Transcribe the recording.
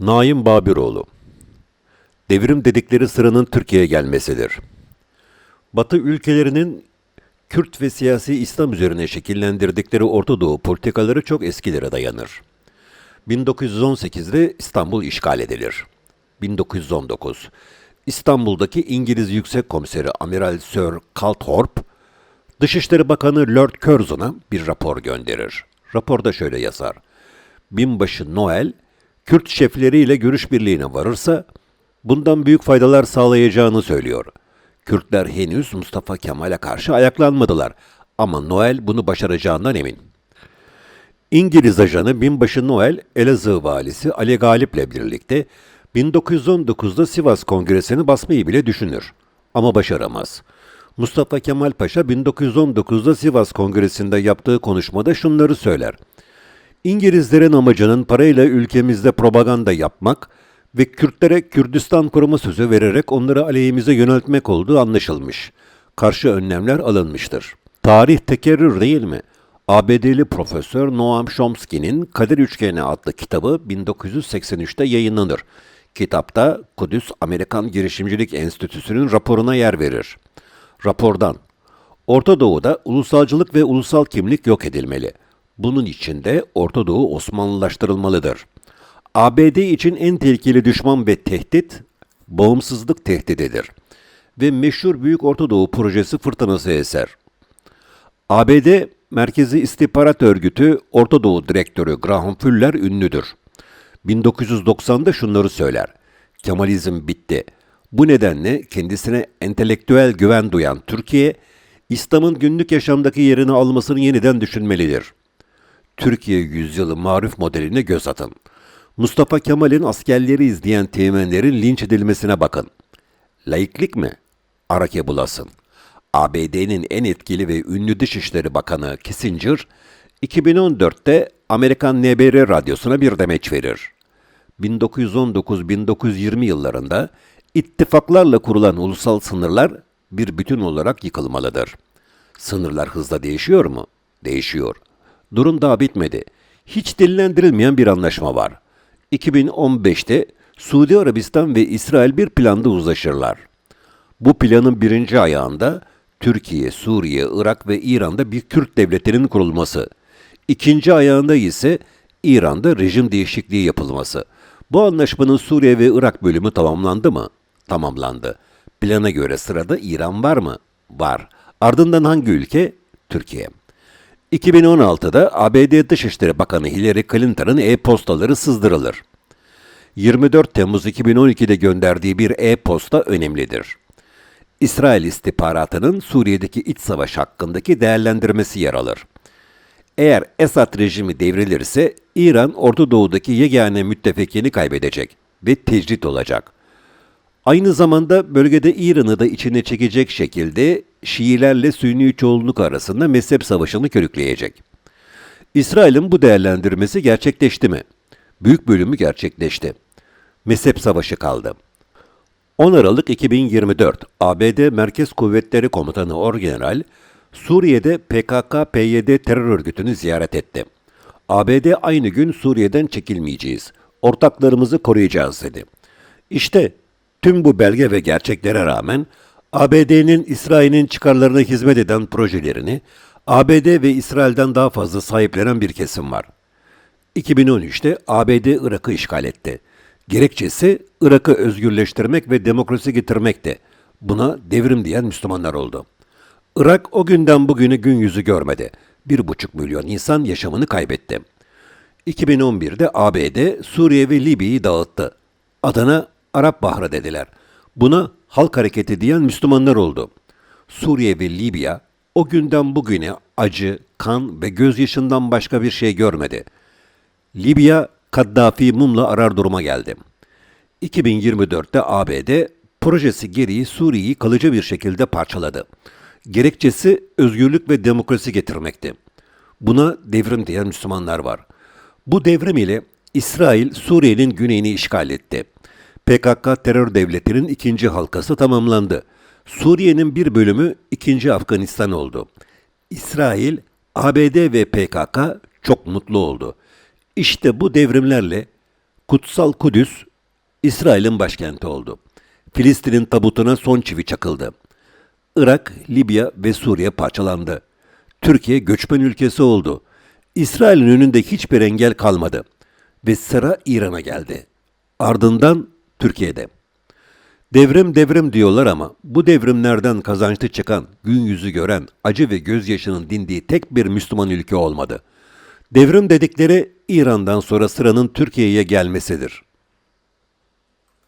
Naim Babiroğlu Devrim dedikleri sıranın Türkiye'ye gelmesidir. Batı ülkelerinin Kürt ve siyasi İslam üzerine şekillendirdikleri Orta Doğu politikaları çok eskilere dayanır. 1918'de İstanbul işgal edilir. 1919 İstanbul'daki İngiliz Yüksek Komiseri Amiral Sir Calthorpe, Dışişleri Bakanı Lord Curzon'a bir rapor gönderir. Raporda şöyle yazar. Binbaşı Noel, Kürt şefleriyle görüş birliğine varırsa, bundan büyük faydalar sağlayacağını söylüyor. Kürtler henüz Mustafa Kemal'e karşı ayaklanmadılar ama Noel bunu başaracağından emin. İngiliz ajanı Binbaşı Noel, Elazığ valisi Ali Galip'le birlikte 1919'da Sivas Kongresi'ni basmayı bile düşünür. Ama başaramaz. Mustafa Kemal Paşa 1919'da Sivas Kongresi'nde yaptığı konuşmada şunları söyler. İngilizlerin amacının parayla ülkemizde propaganda yapmak ve Kürtlere Kürdistan kurma sözü vererek onları aleyhimize yöneltmek olduğu anlaşılmış. Karşı önlemler alınmıştır. Tarih tekerrür değil mi? ABD'li Profesör Noam Chomsky'nin Kadir Üçgeni adlı kitabı 1983'te yayınlanır. Kitapta Kudüs Amerikan Girişimcilik Enstitüsü'nün raporuna yer verir. Rapordan Orta Doğu'da ulusalcılık ve ulusal kimlik yok edilmeli. Bunun için de Orta Doğu Osmanlılaştırılmalıdır. ABD için en tehlikeli düşman ve tehdit bağımsızlık tehdididir. Ve meşhur Büyük Orta Doğu projesi fırtınası eser. ABD Merkezi İstihbarat Örgütü Orta Doğu Direktörü Graham Fuller ünlüdür. 1990'da şunları söyler. Kemalizm bitti. Bu nedenle kendisine entelektüel güven duyan Türkiye, İslam'ın günlük yaşamdaki yerini almasını yeniden düşünmelidir. Türkiye yüzyılı marif modeline göz atın. Mustafa Kemal'in askerleri izleyen teğmenlerin linç edilmesine bakın. Laiklik mi? Arake bulasın. ABD'nin en etkili ve ünlü Dışişleri Bakanı Kissinger, 2014'te Amerikan NBR radyosuna bir demeç verir. 1919-1920 yıllarında ittifaklarla kurulan ulusal sınırlar bir bütün olarak yıkılmalıdır. Sınırlar hızla değişiyor mu? Değişiyor. Durum daha bitmedi. Hiç dillendirilmeyen bir anlaşma var. 2015'te Suudi Arabistan ve İsrail bir planda uzlaşırlar. Bu planın birinci ayağında Türkiye, Suriye, Irak ve İran'da bir Kürt devletinin kurulması. İkinci ayağında ise İran'da rejim değişikliği yapılması. Bu anlaşmanın Suriye ve Irak bölümü tamamlandı mı? Tamamlandı. Plana göre sırada İran var mı? Var. Ardından hangi ülke? Türkiye. 2016'da ABD Dışişleri Bakanı Hillary Clinton'ın e-postaları sızdırılır. 24 Temmuz 2012'de gönderdiği bir e-posta önemlidir. İsrail istihbaratının Suriye'deki iç savaş hakkındaki değerlendirmesi yer alır. Eğer Esad rejimi devrilirse İran Orta Doğu'daki yegane müttefikini kaybedecek ve tecrit olacak. Aynı zamanda bölgede İran'ı da içine çekecek şekilde Şiilerle Sünni çoğunluk arasında mezhep savaşını körükleyecek. İsrail'in bu değerlendirmesi gerçekleşti mi? Büyük bölümü gerçekleşti. Mezhep savaşı kaldı. 10 Aralık 2024 ABD Merkez Kuvvetleri Komutanı Orgeneral Suriye'de PKK-PYD terör örgütünü ziyaret etti. ABD aynı gün Suriye'den çekilmeyeceğiz. Ortaklarımızı koruyacağız dedi. İşte tüm bu belge ve gerçeklere rağmen ABD'nin İsrail'in çıkarlarına hizmet eden projelerini ABD ve İsrail'den daha fazla sahiplenen bir kesim var. 2013'te ABD Irak'ı işgal etti. Gerekçesi Irak'ı özgürleştirmek ve demokrasi getirmekti. Buna devrim diyen Müslümanlar oldu. Irak o günden bugünü gün yüzü görmedi. Bir buçuk milyon insan yaşamını kaybetti. 2011'de ABD Suriye ve Libya'yı dağıttı. Adana Arap Bahrı dediler. Buna halk hareketi diyen Müslümanlar oldu. Suriye ve Libya o günden bugüne acı, kan ve gözyaşından başka bir şey görmedi. Libya Kaddafi mumla arar duruma geldi. 2024'te ABD projesi gereği Suriye'yi kalıcı bir şekilde parçaladı. Gerekçesi özgürlük ve demokrasi getirmekti. Buna devrim diyen Müslümanlar var. Bu devrim ile İsrail Suriye'nin güneyini işgal etti. PKK terör devletinin ikinci halkası tamamlandı. Suriye'nin bir bölümü ikinci Afganistan oldu. İsrail, ABD ve PKK çok mutlu oldu. İşte bu devrimlerle Kutsal Kudüs, İsrail'in başkenti oldu. Filistin'in tabutuna son çivi çakıldı. Irak, Libya ve Suriye parçalandı. Türkiye göçmen ülkesi oldu. İsrail'in önünde hiçbir engel kalmadı. Ve sıra İran'a geldi. Ardından Türkiye'de. Devrim devrim diyorlar ama bu devrimlerden kazançlı çıkan, gün yüzü gören, acı ve gözyaşının dindiği tek bir Müslüman ülke olmadı. Devrim dedikleri İran'dan sonra sıranın Türkiye'ye gelmesidir.